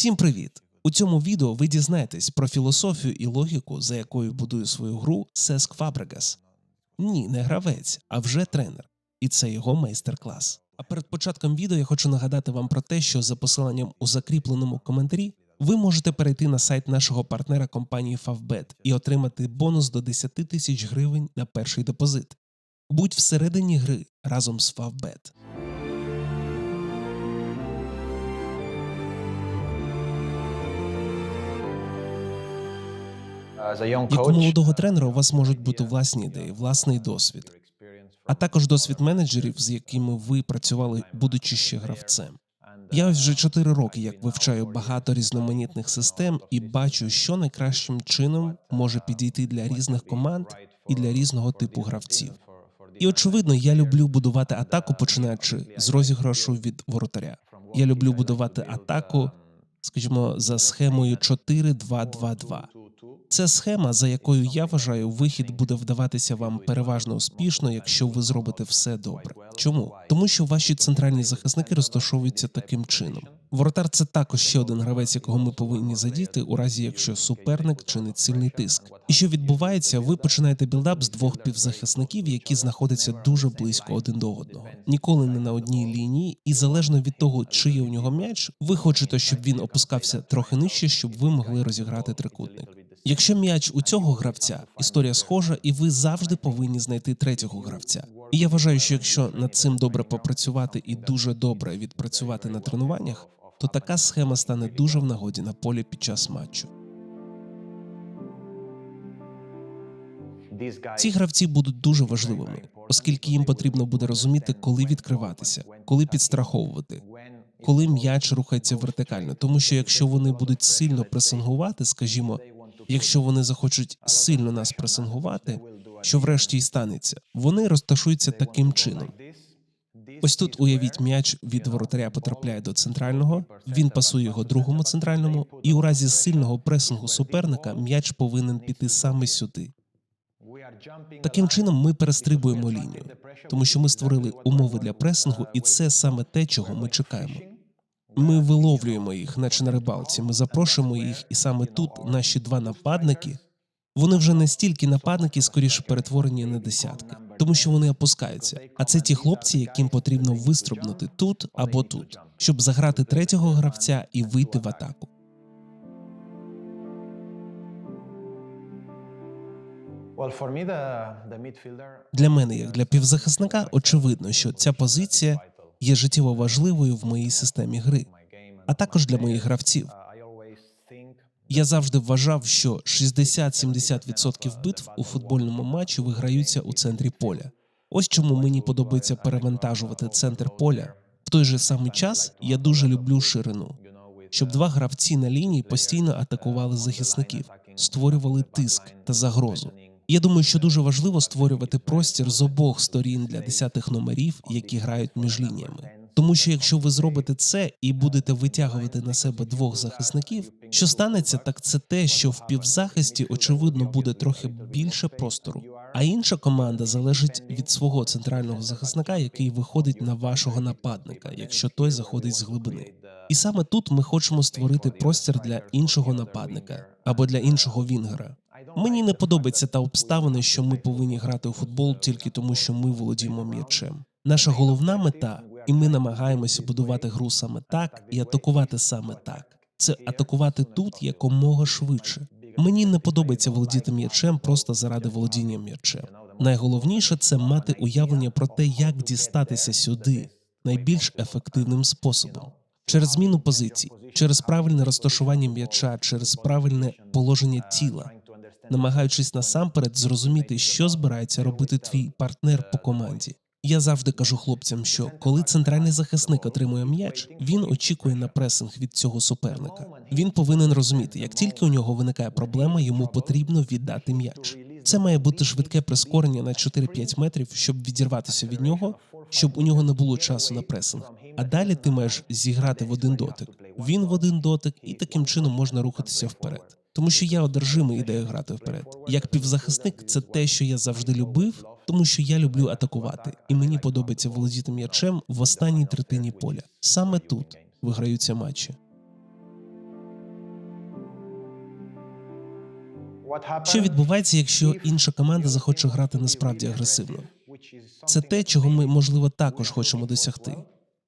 Всім привіт! У цьому відео ви дізнаєтесь про філософію і логіку, за якою будує свою гру Сеск Фабрегас. Ні, не гравець, а вже тренер. І це його майстер-клас. А перед початком відео я хочу нагадати вам про те, що за посиланням у закріпленому коментарі ви можете перейти на сайт нашого партнера компанії Favbet і отримати бонус до 10 тисяч гривень на перший депозит. Будь всередині гри разом з Favbet. Як у молодого тренера у вас можуть бути власні ідеї, власний досвід, а також досвід менеджерів, з якими ви працювали, будучи ще гравцем. Я ось вже 4 роки як вивчаю багато різноманітних систем і бачу, що найкращим чином може підійти для різних команд і для різного типу гравців. І очевидно, я люблю будувати атаку, починаючи з розіграшу від воротаря. Я люблю будувати атаку, скажімо, за схемою 4-2-2-2. Це схема, за якою я вважаю, вихід буде вдаватися вам переважно успішно, якщо ви зробите все добре. Чому? Тому що ваші центральні захисники розташовуються таким чином. Воротар це також ще один гравець, якого ми повинні задіти, у разі якщо суперник чинить сильний тиск. І що відбувається, ви починаєте білдап з двох півзахисників, які знаходяться дуже близько один до одного, ніколи не на одній лінії, і залежно від того, чи є у нього м'яч, ви хочете, щоб він опускався трохи нижче, щоб ви могли розіграти трикутник. Якщо м'яч у цього гравця, історія схожа, і ви завжди повинні знайти третього гравця. І я вважаю, що якщо над цим добре попрацювати і дуже добре відпрацювати на тренуваннях, то така схема стане дуже в нагоді на полі під час матчу. Ці гравці будуть дуже важливими, оскільки їм потрібно буде розуміти, коли відкриватися, коли підстраховувати, коли м'яч рухається вертикально. Тому що якщо вони будуть сильно пресингувати, скажімо, якщо вони захочуть сильно нас пресингувати, що врешті й станеться, вони розташуються таким чином. Ось тут уявіть м'яч від воротаря потрапляє до центрального, він пасує його другому центральному, і у разі сильного пресингу суперника м'яч повинен піти саме сюди. Таким чином ми перестрибуємо лінію, тому що ми створили умови для пресингу, і це саме те, чого ми чекаємо. Ми виловлюємо їх, наче на рибалці. Ми запрошуємо їх, і саме тут наші два нападники. Вони вже не стільки нападники, скоріше перетворені на десятки, тому що вони опускаються. А це ті хлопці, яким потрібно вистрибнути тут або тут, щоб заграти третього гравця і вийти в атаку. Для мене, як для півзахисника, очевидно, що ця позиція є життєво важливою в моїй системі гри, а також для моїх гравців. Я завжди вважав, що 60-70% битв у футбольному матчі виграються у центрі поля. Ось чому мені подобається перевантажувати центр поля. В той же самий час я дуже люблю ширину, щоб два гравці на лінії постійно атакували захисників, створювали тиск та загрозу. Я думаю, що дуже важливо створювати простір з обох сторін для десятих номерів, які грають між лініями. Тому що якщо ви зробите це і будете витягувати на себе двох захисників, що станеться, так це те, що в півзахисті очевидно буде трохи більше простору. А інша команда залежить від свого центрального захисника, який виходить на вашого нападника, якщо той заходить з глибини. І саме тут ми хочемо створити простір для іншого нападника або для іншого вінгера. Мені не подобається та обставина, що ми повинні грати у футбол тільки тому, що ми володіємо м'ячем. Наша головна мета, і ми намагаємося будувати гру саме так і атакувати саме так. Це атакувати тут якомога швидше. Мені не подобається володіти м'ячем просто заради володіння м'ячем. Найголовніше це мати уявлення про те, як дістатися сюди найбільш ефективним способом. Через зміну позицій, через правильне розташування м'яча, через правильне положення тіла, намагаючись насамперед зрозуміти, що збирається робити твій партнер по команді. Я завжди кажу хлопцям, що коли центральний захисник отримує м'яч, він очікує на пресинг від цього суперника. Він повинен розуміти, як тільки у нього виникає проблема, йому потрібно віддати м'яч. Це має бути швидке прискорення на 4-5 метрів, щоб відірватися від нього, щоб у нього не було часу на пресинг. А далі ти маєш зіграти в один дотик. Він в один дотик, і таким чином можна рухатися вперед. Тому що я одержимий ідею грати вперед. Як півзахисник, це те, що я завжди любив, тому що я люблю атакувати, і мені подобається володіти м'ячем в останній третині поля. Саме тут виграються матчі. Що відбувається, якщо інша команда захоче грати насправді агресивно? Це те, чого ми можливо також хочемо досягти.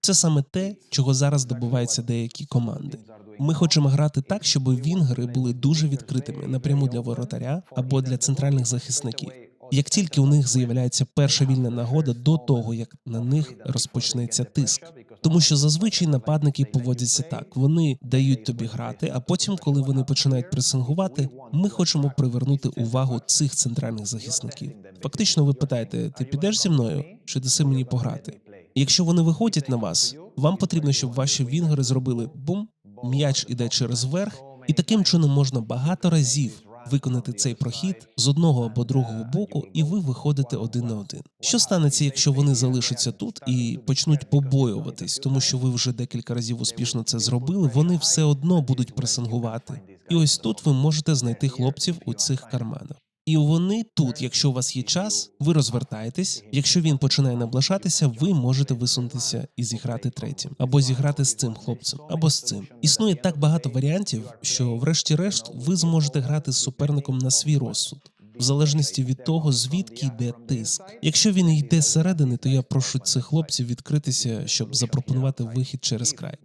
Це саме те, чого зараз добиваються деякі команди. Ми хочемо грати так, щоб вінгери були дуже відкритими напряму для воротаря або для центральних захисників. Як тільки у них з'являється перша вільна нагода до того, як на них розпочнеться тиск, тому що зазвичай нападники поводяться так: вони дають тобі грати, а потім, коли вони починають пресингувати, ми хочемо привернути увагу цих центральних захисників. Фактично, ви питаєте: ти підеш зі мною чи даси мені пограти? Якщо вони виходять на вас, вам потрібно, щоб ваші вінгери зробили бум, м'яч іде через верх, і таким чином можна багато разів виконати цей прохід з одного або другого боку, і ви виходите один на один. Що станеться, якщо вони залишаться тут і почнуть побоюватись, тому що ви вже декілька разів успішно це зробили, вони все одно будуть пресингувати. І ось тут ви можете знайти хлопців у цих карманах. І вони тут, якщо у вас є час, ви розвертаєтесь. Якщо він починає наближатися, ви можете висунутися і зіграти третім, або зіграти з цим хлопцем, або з цим. Існує так багато варіантів, що, врешті-решт, ви зможете грати з суперником на свій розсуд. В залежності від того, звідки йде тиск. Якщо він йде зсередини, то я прошу цих хлопців відкритися, щоб запропонувати вихід через край.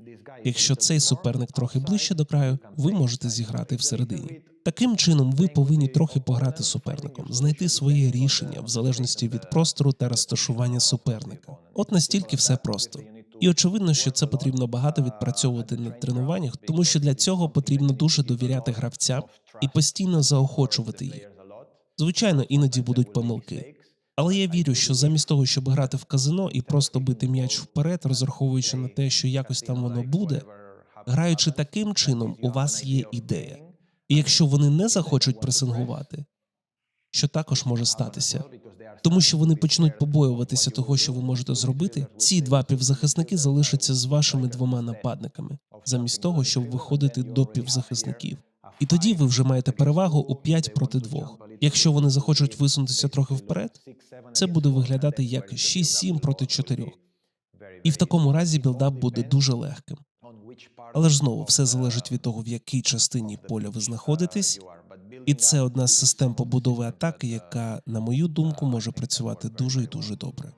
Якщо цей суперник трохи ближче до краю, ви можете зіграти всередині. Таким чином, ви повинні трохи пограти з суперником, знайти своє рішення в залежності від простору та розташування суперника. От настільки все просто. І очевидно, що це потрібно багато відпрацьовувати на тренуваннях, тому що для цього потрібно дуже довіряти гравцям і постійно заохочувати їх. Звичайно, іноді будуть помилки. Але я вірю, що замість того, щоб грати в казино і просто бити м'яч вперед, розраховуючи на те, що якось там воно буде, граючи таким чином, у вас є ідея. І якщо вони не захочуть пресингувати, що також може статися, тому що вони почнуть побоюватися того, що ви можете зробити, ці два півзахисники залишаться з вашими двома нападниками, замість того, щоб виходити до півзахисників. І тоді ви вже маєте перевагу у 5 проти 2. Якщо вони захочуть висунутися трохи вперед, це буде виглядати як 6-7 проти 4. І в такому разі білдап буде дуже легким. Але ж знову все залежить від того, в якій частині поля ви знаходитесь, і це одна з систем побудови атаки, яка, на мою думку, може працювати дуже і дуже добре.